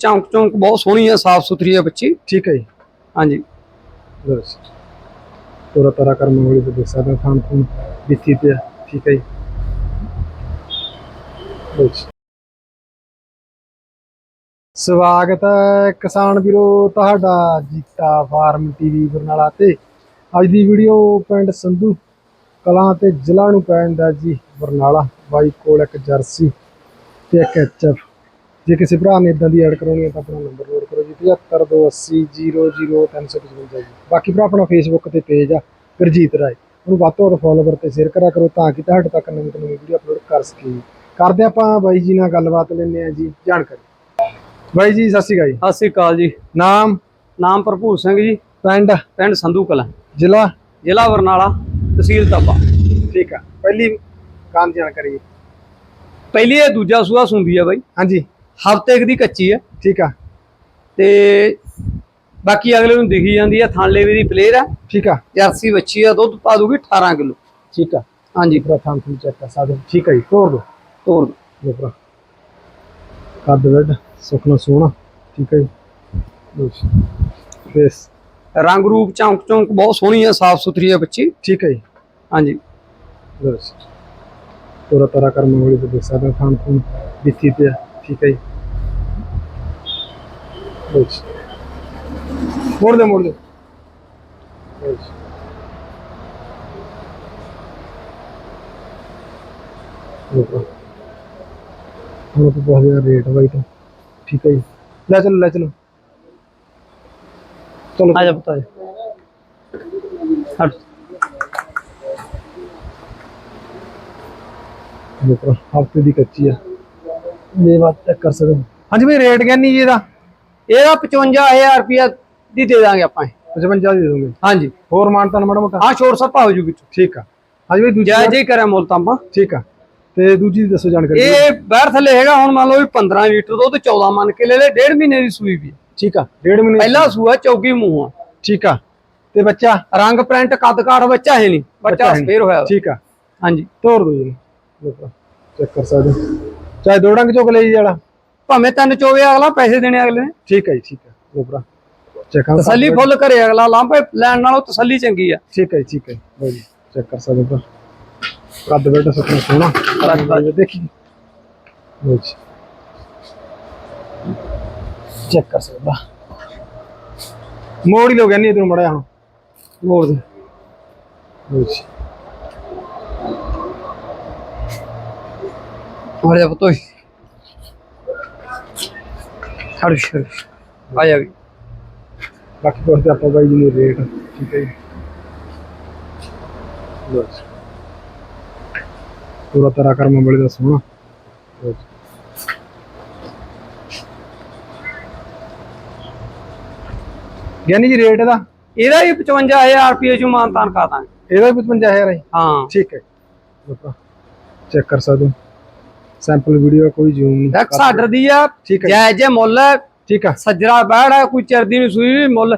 ਚੌਂਕ ਚੌਂਕ ਬਹੁਤ ਸੋਹਣੀ ਹੈ ਸਾਫ਼ ਸੁਥਰੀ ਹੈ ਬੱਚੀ। ਠੀਕ ਹੈ ਜੀ। ਹਾਂਜੀ। ਬਸ ਪੂਰਾ ਤਰ੍ਹਾਂ ਕਰਮ ਵਾਲੀ ਤੇ ਦੇਖ ਸਕਦੇ ਹੋ ਖਾਣ ਬਿੱਤੀ ਤੇ। ਠੀਕ ਹੈ ਜੀ। ਬਸ ਸਵਾਗਤ ਹੈ ਕਿਸਾਨ ਵੀਰੋ ਤੁਹਾਡਾ ਜੀਤਾ ਫਾਰਮ ਟੀਵੀ ਬਰਨਾਲਾ ਤੇ। ਅੱਜ ਦੀ ਵੀਡੀਓ ਪਿੰਡ ਸੰਧੂ ਕਲਾਂ ਤੇ ਜ਼ਿਲ੍ਹਾ ਨੂੰ ਪੈਂਦਾ ਜੀ ਬਰਨਾਲਾ। ਬਾਈ ਕੋਲ ਇੱਕ ਜਰਸੀ ਤੇ ਇੱਕ ਐਚਐਫ ਜੇ ਕਿਸੇ ਭਰਾ ਨੇ ਇਦਾਂ ਦੀ ਐਡ ਕਰਾਉਣੀ ਹੈ ਤਾਂ ਆਪਣਾ ਨੰਬਰ ਨੋਟ ਕਰੋ ਜੀ 7528000355 ਜੀ। ਬਾਕੀ ਭਰਾ ਆਪਣਾ ਫੇਸਬੁੱਕ ਤੇ ਪੇਜ ਆ ਗੁਰਜੀਤ ਰਾਏ। ਉਹਨੂੰ ਵੱਧ ਤੋਂ ਵੱਧ ਫੋਲੋਵਰ ਤੇ ਸ਼ੇਅਰ ਕਰਿਆ ਕਰੋ ਤਾਂ ਕਿ ਤੁਹਾਡੇ ਤੱਕ ਨਵੀਂ ਤੋਂ ਨਵੀਂ ਵੀਡੀਓ ਅਪਲੋਡ ਕਰ ਸਕੀਏ। ਕਰਦੇ ਆਪਾਂ ਬਾਈ ਜੀ ਨਾਲ ਗੱਲਬਾਤ ਲੈਂਦੇ ਆ ਜੀ ਜਾਣਕਾਰੀ। ਬਾਈ ਜੀ ਸਤਿ ਸ਼੍ਰੀ ਅਕਾਲ ਜੀ। ਸਤਿ ਸ੍ਰੀ ਅਕਾਲ ਜੀ। ਨਾਮ? ਨਾਮ ਭਰਪੂਰ ਸਿੰਘ ਜੀ। ਪਿੰਡ? ਪਿੰਡ ਸੰਧੂ ਕਲਾਂ। ਜ਼ਿਲ੍ਹਾ? ਜ਼ਿਲ੍ਹਾ ਬਰਨਾਲਾ ਤਹਿਸੀਲ ਤਪਾ ਠੀਕ ਆ। ਪਹਿਲੀ ਕਾਂ ਦੀ ਜਾਣਕਾਰੀ। ਪਹਿਲੀ ਇਹ ਦੂਜਾ ਸੂਆ ਸੁੰਦੀ ਆ ਬਾਈ। ਹਾਂਜੀ। ਹਫ਼ਤੇ ਕੁ ਦੀ ਕੱਚੀ ਹੈ ਠੀਕ ਆ। ਤੇ ਬਾਕੀ ਅਗਲੇ ਨੂੰ ਦਿਖੀ ਜਾਂਦੀ ਹੈ ਥਾਂਲੇ ਵੀ ਦੀ ਪਲੇਅਰ ਆ। ਠੀਕ ਆ। ਜਰਸੀ ਬੱਚੀ ਆ ਦੁੱਧ ਪਾ ਦੂਗੀ 18 ਕਿਲੋ। ਠੀਕ ਆ। ਹਾਂਜੀ। ਭਰਾ ਥਾਂ ਤੋਂ ਚੈੱਕ ਕਰ ਸਕਦੇ। ਠੀਕ ਆ ਜੀ ਤੋਰ ਦੋ। ਤੋਰ ਦਿਓ। ਲੋ ਭਰਾ। ਕੱਦ ਵੱਡ ਸੁਖਣਾ ਸੋਹਣਾ। ਠੀਕ ਹੈ ਜੀ। ਫੇਸ ਰੰਗ ਰੂਪ ਚੌਂਕ ਚੌਂਕ ਬਹੁਤ ਸੋਹਣੀ ਹੈ ਸਾਫ਼ ਸੁਥਰੀ ਹੈ ਬੱਚੀ। ਠੀਕ ਹੈ ਜੀ। ਹਾਂਜੀ। ਬਸ ਪੂਰਾ ਤਰ੍ਹਾਂ ਕਰਮ ਵਾਲੀ ਸਕਦੇ ਹੋ ਖਾਣ ਖੂਨ ਬਿੱਤੀ ਤੇ ਹੈ। ਠੀਕ ਹੈ ਮੋੜ ਦੇ ਮੋੜ ਦੇ। ਹੁਣ ਤੋਂ ਬਹੁਤ ਜ਼ਿਆਦਾ ਰੇਟ ਬਾਈ ਤਾਂ। ਠੀਕ ਹੈ ਜੀ। ਲੈ ਚਲੋ ਲੈ ਚਲੋ। ਚਲੋ। ਆ ਜਾ ਬਤਾ ਜਾ। ਹਟ। ਦੇਖੋ ਹਫ਼ਤੇ ਦੀ ਕੱਚੀ ਆ। ਇਹ ਬਾਤ ਚੈੱਕ ਕਰ ਸਕਦੇ ਹੋ। ਹਾਂਜੀ ਭਾਈ ਰੇਟ ਕਿੰਨੀ ਜੀ ਇਹਦਾ? ਇਹਦਾ 55000 ਰੁਪਇਆ ਦੀ ਦੇ ਦਾਂਗੇ ਆਪਾਂ ਇਹ। 55 ਦੀ ਦੋਗੇ? ਹਾਂਜੀ। ਹੋਰ ਮਾਨਤਾਨ ਮਾੜਾ ਮੋਟਾ? ਹਾਂ ਸ਼ੋਰ ਸੱਪਾ ਹੋ ਜੂ ਵਿੱਚ ਠੀਕ ਆ। ਹਾਂਜੀ ਭਾਈ ਦੂਜੀ ਜੈ ਜੈ ਕਰਿਆ ਮੁੱਲ ਤਾਂ ਆਪਾਂ। ਠੀਕ ਆ। ਤੇ ਦੂਜੀ ਦੀ ਦੱਸੋ ਜਾਣਕਾਰੀ। ਇਹ ਬਾਹਰ ਥੱਲੇ ਹੈਗਾ ਹੁਣ ਮੰਨ ਲਓ ਵੀ 15 ਲੀਟਰ ਦੁੱਧ 14 ਮੰਨ ਕੇ ਲੈ ਲੈ ਡੇਢ ਮਹੀਨੇ ਦੀ ਸੂਈ ਵੀ ਹੈ। ਠੀਕ ਆ ਡੇਢ ਮਹੀਨੇ ਪਹਿਲਾ ਸੂਆ ਚੌਕੀ ਮੂੰਹ ਆ। ਠੀਕ ਆ। ਤੇ ਬੱਚਾ? ਰੰਗ ਪ੍ਰਿੰਟ ਕੱਦ ਕਾਠ ਬੱਚਾ ਹੈ ਨਹੀਂ। ਬੱਚਾ ਹੈ ਨੀ। ਹੋਇਆ। ਵਾ। ਠੀਕ ਆ। ਹਾਂਜੀ। ਤੋੜ ਦੋ ਜੀ। ਦੇਖੋ ਚੈੱਕ ਕਰ ਸਕਦੇ ਹੋ। ਚਾਹੇ ਦੋ ਡੰਗ ਚੁੱਕ ਲਈ ਵਾਲਾ। ਭਾਵੇਂ ਤਿੰਨ ਚੋਵੇ ਅਗਲਾ ਪੈਸੇ ਦੇਣੇ ਅਗਲੇ ਨੇ। ਠੀਕ ਹੈ ਜੀ ਠੀਕ ਆ ਲੋ ਭਰਾ ਚੈੱਕ ਕਰ ਤਸੱਲੀ ਫੁੱਲ ਕਰੇ ਅਗਲਾ ਲਾਂਭੇ ਲੈਣ ਨਾਲੋਂ ਤਸੱਲੀ ਚੰਗੀ ਆ। ਠੀਕ ਹੈ ਜੀ, ਠੀਕ ਹੈ। ਜੀ। ਲਓ ਜੀ ਚੈੱਕ ਕਰ ਸਕਦੇ ਹੋ ਕੱਦ ਬੈਠਾ ਸੁਪਨਾ ਸੋਹਣਾ। ਕੱਦ ਵੱਡ। ਦੇਖੀ। ਲਓ ਜੀ। ਚੈੱਕ ਕਰ ਸਕਦੇ ਹੋ ਮੋੜ ਹੀ ਲੋ ਗਿਆ ਨਹੀਂ ਇਧਰ ਮੜਿਆ ਹੁਣ। ਮੋੜ ਦੇ। ਲਓ ਜੀ। ਹੋ ਜਾ ਪਤੋਈ ਸ਼ਰ ਆ ਜਾ ਵੀ। ਬਾਕੀ ਕੋਲ ਤੇ ਆਪਾਂ ਬਾਈ ਜੀ ਨੂੰ ਰੇਟ ਠੀਕ ਹੈ ਜੀ। ਲਓ ਜੀ ਪੂਰਾ ਤਰ੍ਹਾਂ ਕਰਮ ਬੜੇ ਦਾ ਸੋਹਣਾ। ਜੀ ਰੇਟ ਇਹਦਾ? ਇਹਦਾ ਵੀ 55000 ਰੁਪਏ ਚੋਂ ਮਾਨਤਾਨ ਕਾ ਦਾਂਗੇ। ਇਹਦਾ ਵੀ 55000 ਹੈ ਹਾਂ। ਠੀਕ ਹੈ। ਚੈੱਕ ਕਰ ਸਕਦੇ ਹੋ। ਸੈਂਪਲ ਵੀਡੀਓ ਕੋਈ ਜ਼ੂਮ ਨਹੀਂ ਰੈਕਸ ਆਰਡਰ ਦੀ ਆ ਠੀਕ ਹੈ ਜੈ ਜੈ ਮੁੱਲ ਹੈ ਠੀਕ ਆ ਸੱਜਰਾ ਬੈੜ ਹੈ ਕੋਈ ਚਰਦੀ ਨਹੀਂ ਸੂਈ ਵੀ ਮੁੱਲ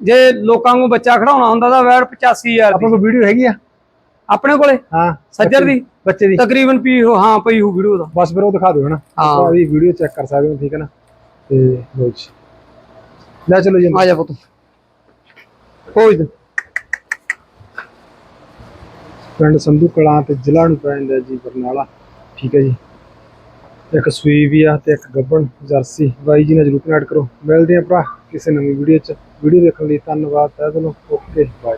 ਜੇ ਲੋਕਾਂ ਨੂੰ ਬੱਚਾ ਖੜਾਉਣਾ ਹੁੰਦਾ ਤਾਂ ਵੈੜ 85000 ਆਪਾਂ ਦੀ। ਕੋਲ ਵੀਡੀਓ ਹੈਗੀ ਆ? ਆਪਣੇ ਕੋਲੇ? ਹਾਂ ਸੱਜਰ ਦੀ? ਬੱਚੇ ਦੀ। ਤਕਰੀਬਨ ਪੀ ਹੋ ਹਾਂ ਪਈ ਹੋ ਵੀਡੀਓ ਦਾ ਬਸ ਫਿਰ ਉਹ ਦਿਖਾ ਦਿਓ ਹਨਾ। ਹਾਂ। ਵੀ ਵੀਡੀਓ ਚੈੱਕ ਕਰ ਸਕਦੇ ਹੋ ਠੀਕ ਹੈ ਨਾ? ਤੇ ਲੋ ਜੀ। ਲੈ ਚਲੋ ਜੀ। ਆ ਜਾ ਪੁੱਤ। ਕੋਈ ਨੀ। ਪਿੰਡ ਸੰਧੂ ਕਲਾਂ ਤੇ ਜ਼ਿਲ੍ਹਾ ਨੂੰ ਪੈਂਦਾ ਜੀ ਬਰਨਾਲਾ। ਠੀਕ ਹੈ ਜੀ। ਇੱਕ ਸੂਈ ਵੀ ਆ ਤੇ ਇੱਕ ਗੱਬਣ ਜਰਸੀ। ਬਾਈ ਜੀ ਨਾਲ ਜਰੂਰ ਕਨੈਕਟ ਕਰੋ। ਮਿਲਦੇ ਆ ਭਰਾ ਕਿਸੇ ਨਵੀਂ ਵੀਡੀਓ ਚ। ਵੀਡੀਓ ਦੇਖਣ ਲਈ ਧੰਨਵਾਦ। ਤਹਿ ਦਿਲੋਂ। Okay bye